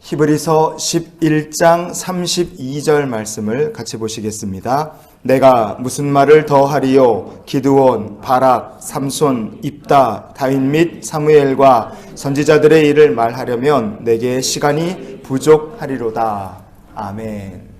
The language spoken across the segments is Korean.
히브리서 11장 32절 말씀을 같이 보시겠습니다. 내가 무슨 말을 더 하리요? 기드온, 바락, 삼손, 입다, 다윗 및 사무엘과 선지자들의 일을 말하려면 내게 시간이 부족하리로다. 아멘.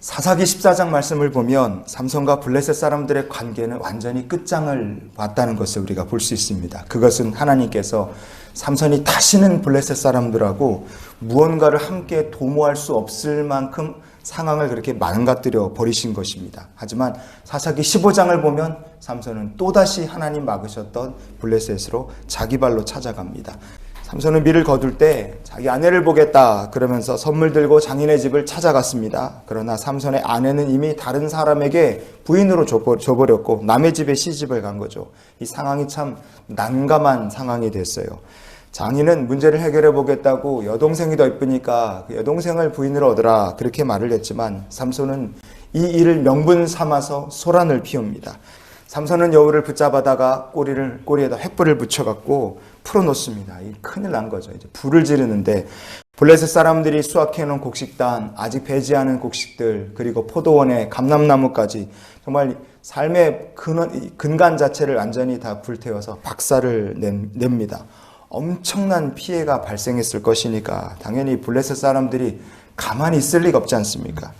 사사기 14장 말씀을 보면 삼손과 블레셋 사람들의 관계는 완전히 끝장을 봤다는 것을 우리가 볼 수 있습니다. 그것은 하나님께서 삼손이 다시는 블레셋 사람들하고 무언가를 함께 도모할 수 없을 만큼 상황을 그렇게 망가뜨려 버리신 것입니다. 하지만 사사기 15장을 보면 삼손은 또다시 하나님 막으셨던 블레셋으로 자기 발로 찾아갑니다. 삼손은 밀을 거둘 때 자기 아내를 보겠다 그러면서 선물 들고 장인의 집을 찾아갔습니다. 그러나 삼손의 아내는 이미 다른 사람에게 부인으로 줘버렸고 남의 집에 시집을 간 거죠. 이 상황이 참 난감한 상황이 됐어요. 장인은 문제를 해결해 보겠다고 여동생이 더 이쁘니까 그 여동생을 부인으로 얻으라 그렇게 말을 했지만 삼손은 이 일을 명분 삼아서 소란을 피웁니다. 삼손은 여우를 붙잡아다가 꼬리를 꼬리에다 횃불을 붙여갖고 풀어놓습니다. 이 큰일 난 거죠. 이제 불을 지르는데 블레셋 사람들이 수확해 놓은 곡식단, 아직 배지하는 곡식들, 그리고 포도원에 감람나무까지 정말 삶의 근원, 근간 자체를 완전히 다 불태워서 박살을 냅니다. 엄청난 피해가 발생했을 것이니까 당연히 블레셋 사람들이 가만히 있을 리가 없지 않습니까?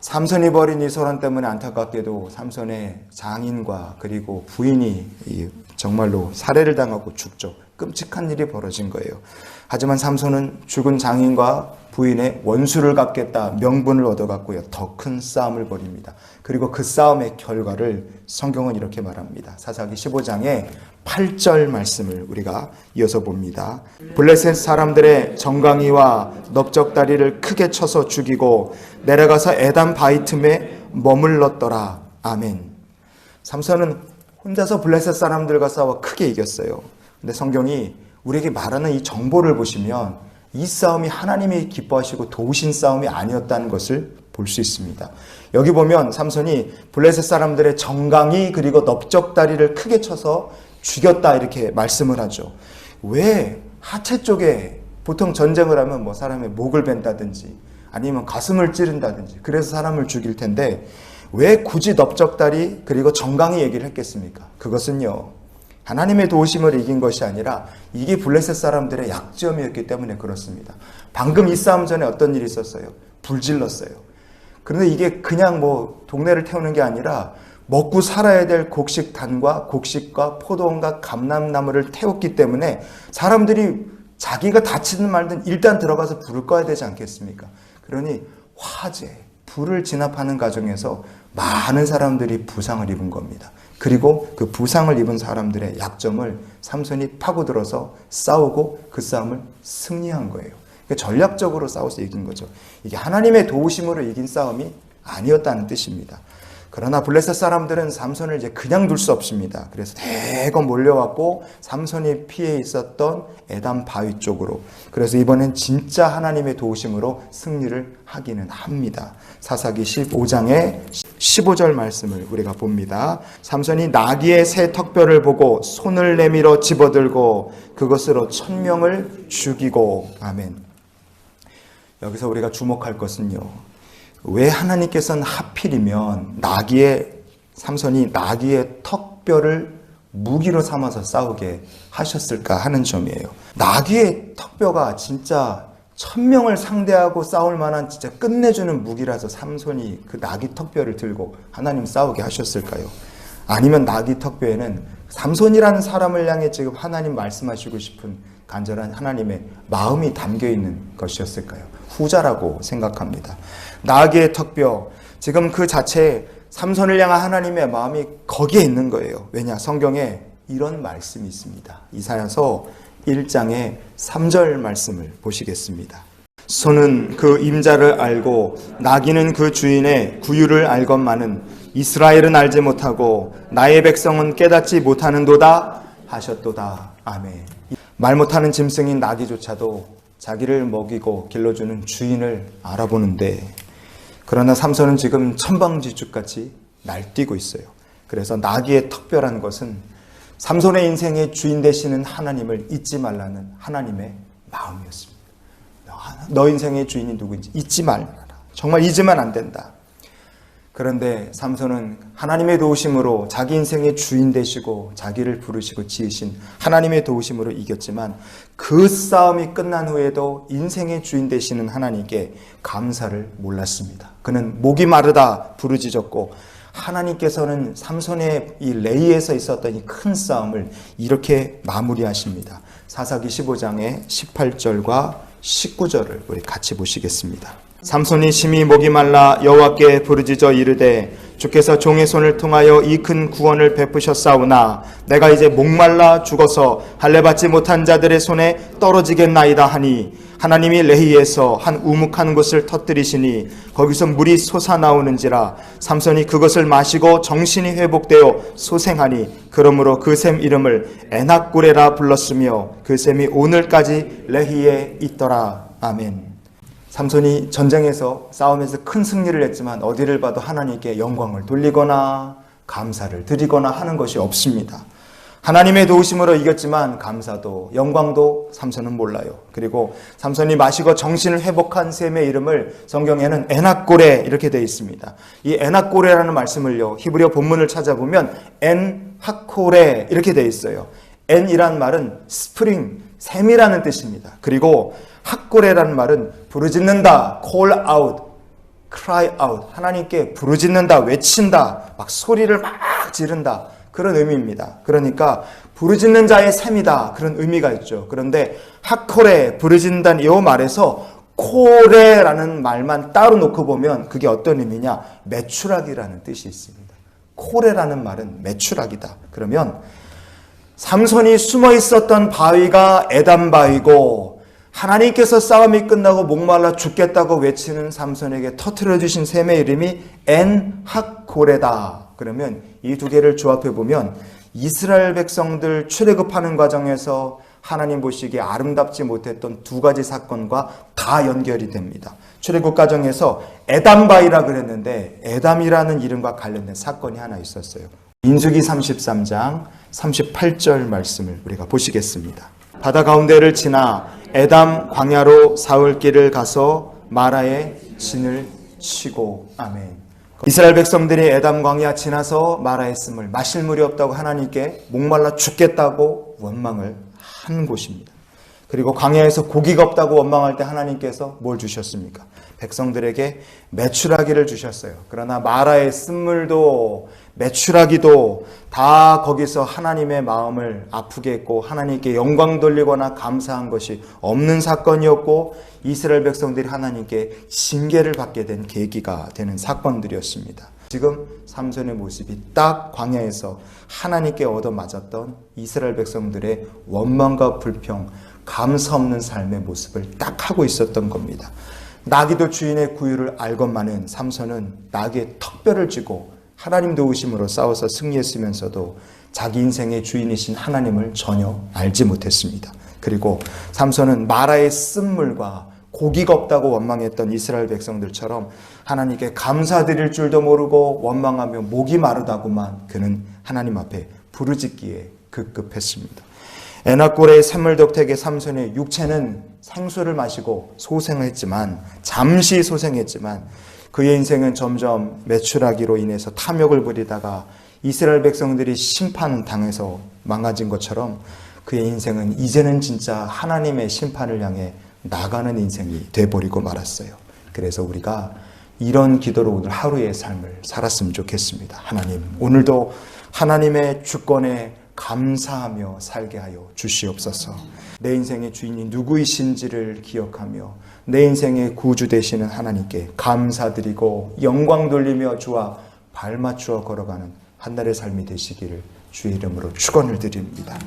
삼손이 벌인 이 소란 때문에 안타깝게도 삼손의 장인과 그리고 부인이 정말로 살해를 당하고 죽죠. 끔찍한 일이 벌어진 거예요. 하지만 삼손은 죽은 장인과 부인의 원수를 갚겠다 명분을 얻어갔고요. 더 큰 싸움을 벌입니다. 그리고 그 싸움의 결과를 성경은 이렇게 말합니다. 사사기 15장에 8절 말씀을 우리가 이어서 봅니다. 블레셋 사람들의 정강이와 넓적다리를 크게 쳐서 죽이고 내려가서 에단 바이 틈에 머물렀더라. 아멘. 삼손은 혼자서 블레셋 사람들과 싸워 크게 이겼어요. 근데 성경이 우리에게 말하는 이 정보를 보시면 이 싸움이 하나님이 기뻐하시고 도우신 싸움이 아니었다는 것을 볼 수 있습니다. 여기 보면 삼손이 블레셋 사람들의 정강이 그리고 넓적다리를 크게 쳐서 죽였다 이렇게 말씀을 하죠. 왜 하체 쪽에 보통 전쟁을 하면 뭐 사람의 목을 벤다든지 아니면 가슴을 찌른다든지 그래서 사람을 죽일 텐데 왜 굳이 넓적다리 그리고 정강이 얘기를 했겠습니까? 그것은요. 하나님의 도우심을 이긴 것이 아니라 이게 블레셋 사람들의 약점이었기 때문에 그렇습니다. 방금 이 싸움 전에 어떤 일이 있었어요? 불질렀어요. 그런데 이게 그냥 뭐 동네를 태우는 게 아니라 먹고 살아야 될 곡식단과 곡식과 포도원과 감람나무를 태웠기 때문에 사람들이 자기가 다치든 말든 일단 들어가서 불을 꺼야 되지 않겠습니까? 그러니 화재, 불을 진압하는 과정에서 많은 사람들이 부상을 입은 겁니다. 그리고 그 부상을 입은 사람들의 약점을 삼손이 파고들어서 싸우고 그 싸움을 승리한 거예요. 그러니까 전략적으로 싸워서 이긴 거죠. 이게 하나님의 도우심으로 이긴 싸움이 아니었다는 뜻입니다. 그러나 블레셋 사람들은 삼손을 이제 그냥 둘 수 없습니다. 그래서 대거 몰려왔고 삼손이 피해 있었던 에담 바위 쪽으로. 그래서 이번엔 진짜 하나님의 도우심으로 승리를 하기는 합니다. 사사기 15장의 15절 말씀을 우리가 봅니다. 삼손이 나귀의 새 턱뼈를 보고 손을 내밀어 집어들고 그것으로 천명을 죽이고 아멘. 여기서 우리가 주목할 것은요. 왜 하나님께서는 하필이면 나귀의 삼손이 나귀의 턱뼈를 무기로 삼아서 싸우게 하셨을까 하는 점이에요. 나귀의 턱뼈가 진짜 천명을 상대하고 싸울 만한 진짜 끝내주는 무기라서 삼손이 그 나귀 턱뼈를 들고 하나님 싸우게 하셨을까요? 아니면 나귀 턱뼈에는 삼손이라는 사람을 향해 지금 하나님 말씀하시고 싶은 간절한 하나님의 마음이 담겨 있는 것이었을까요? 후자라고 생각합니다. 나귀의 턱뼈, 지금 그 자체에 삼손을 향한 하나님의 마음이 거기에 있는 거예요. 왜냐? 성경에 이런 말씀이 있습니다. 이사야서 1장의 3절 말씀을 보시겠습니다. 소는 그 임자를 알고 나귀는 그 주인의 구유를 알건만은 이스라엘은 알지 못하고 나의 백성은 깨닫지 못하는도다 하셨도다. 아멘. 말 못하는 짐승인 나귀조차도 자기를 먹이고 길러주는 주인을 알아보는데 그러나 삼손은 지금 천방지축같이 날뛰고 있어요. 그래서 나귀의 특별한 것은 삼손의 인생의 주인 되시는 하나님을 잊지 말라는 하나님의 마음이었습니다. 너 인생의 주인이 누구인지 잊지 말라. 정말 잊으면 안 된다. 그런데 삼손은 하나님의 도우심으로 자기 인생의 주인 되시고 자기를 부르시고 지으신 하나님의 도우심으로 이겼지만 그 싸움이 끝난 후에도 인생의 주인 되시는 하나님께 감사를 몰랐습니다. 그는 목이 마르다 부르짖었고 하나님께서는 삼손의 이 레이에서 있었던 이 큰 싸움을 이렇게 마무리하십니다. 사사기 15장의 18절과 19절을 우리 같이 보시겠습니다. 삼손이 심히 목이 말라 여호와께 부르짖어 이르되 주께서 종의 손을 통하여 이 큰 구원을 베푸셨사오나 내가 이제 목말라 죽어서 할례 받지 못한 자들의 손에 떨어지겠나이다 하니 하나님이 레히에서 한 우묵한 곳을 터뜨리시니 거기서 물이 솟아나오는지라 삼손이 그것을 마시고 정신이 회복되어 소생하니 그러므로 그 샘 이름을 에낙고레라 불렀으며 그 샘이 오늘까지 레히에 있더라 아멘. 삼손이 전쟁에서 싸움에서 큰 승리를 했지만 어디를 봐도 하나님께 영광을 돌리거나 감사를 드리거나 하는 것이 없습니다. 하나님의 도우심으로 이겼지만 감사도 영광도 삼손은 몰라요. 그리고 삼손이 마시고 정신을 회복한 셈의 이름을 성경에는 에낙고레 이렇게 되어 있습니다. 이 에낙고레라는 말씀을요 히브리어 본문을 찾아보면 엔 하코레 이렇게 되어 있어요. 엔이란 말은 스프링 샘이라는 뜻입니다. 그리고 학고레라는 말은 부르짖는다, call out, cry out. 하나님께 부르짖는다, 외친다, 막 소리를 막 지른다. 그런 의미입니다. 그러니까 부르짖는 자의 셈이다. 그런 의미가 있죠. 그런데 하코레, 부르짖는다는 이 말에서 코레라는 말만 따로 놓고 보면 그게 어떤 의미냐? 매출하기라는 뜻이 있습니다. 코레라는 말은 매출하기다. 그러면 삼손이 숨어 있었던 바위가 에담 바위고 하나님께서 싸움이 끝나고 목말라 죽겠다고 외치는 삼손에게 터트려 주신 셈의 이름이 엔학고레다. 그러면 이 두 개를 조합해 보면 이스라엘 백성들 출애굽하는 과정에서 하나님 보시기에 아름답지 못했던 두 가지 사건과 다 연결이 됩니다. 출애굽 과정에서 에담바이라 그랬는데 에담이라는 이름과 관련된 사건이 하나 있었어요. 민수기 33장 38절 말씀을 우리가 보시겠습니다. 바다 가운데를 지나 에담 광야로 사울길을 가서 마라에 진을 치고 아멘. 이스라엘 백성들이 에담 광야 지나서 마라에 씀을 마실 물이 없다고 하나님께 목말라 죽겠다고 원망을 한 곳입니다. 그리고 광야에서 고기가 없다고 원망할 때 하나님께서 뭘 주셨습니까? 백성들에게 매출하기를 주셨어요. 그러나 마라의 쓴물도 매출하기도 다 거기서 하나님의 마음을 아프게 했고 하나님께 영광 돌리거나 감사한 것이 없는 사건이었고 이스라엘 백성들이 하나님께 징계를 받게 된 계기가 되는 사건들이었습니다. 지금 삼손의 모습이 딱 광야에서 하나님께 얻어맞았던 이스라엘 백성들의 원망과 불평, 감사 없는 삶의 모습을 딱 하고 있었던 겁니다. 나귀도 주인의 구유를 알건만은 삼손은 나귀의 턱뼈를 쥐고 하나님 도우심으로 싸워서 승리했으면서도 자기 인생의 주인이신 하나님을 전혀 알지 못했습니다. 그리고 삼손은 마라의 쓴물과 고기가 없다고 원망했던 이스라엘 백성들처럼 하나님께 감사드릴 줄도 모르고 원망하며 목이 마르다고만 그는 하나님 앞에 부르짖기에 급급했습니다. 에나골의 샘물덕택의 삼손의 육체는 생수를 마시고 소생했지만 잠시 소생했지만 그의 인생은 점점 매출하기로 인해서 탐욕을 부리다가 이스라엘 백성들이 심판 당해서 망가진 것처럼 그의 인생은 이제는 진짜 하나님의 심판을 향해 나가는 인생이 돼버리고 말았어요. 그래서 우리가 이런 기도로 오늘 하루의 삶을 살았으면 좋겠습니다. 하나님, 오늘도 하나님의 주권에 감사하며 살게 하여 주시옵소서. 내 인생의 주인이 누구이신지를 기억하며 내 인생의 구주 되시는 하나님께 감사드리고 영광 돌리며 주와 발맞추어 걸어가는 한 날의 삶이 되시기를 주의 이름으로 축원을 드립니다.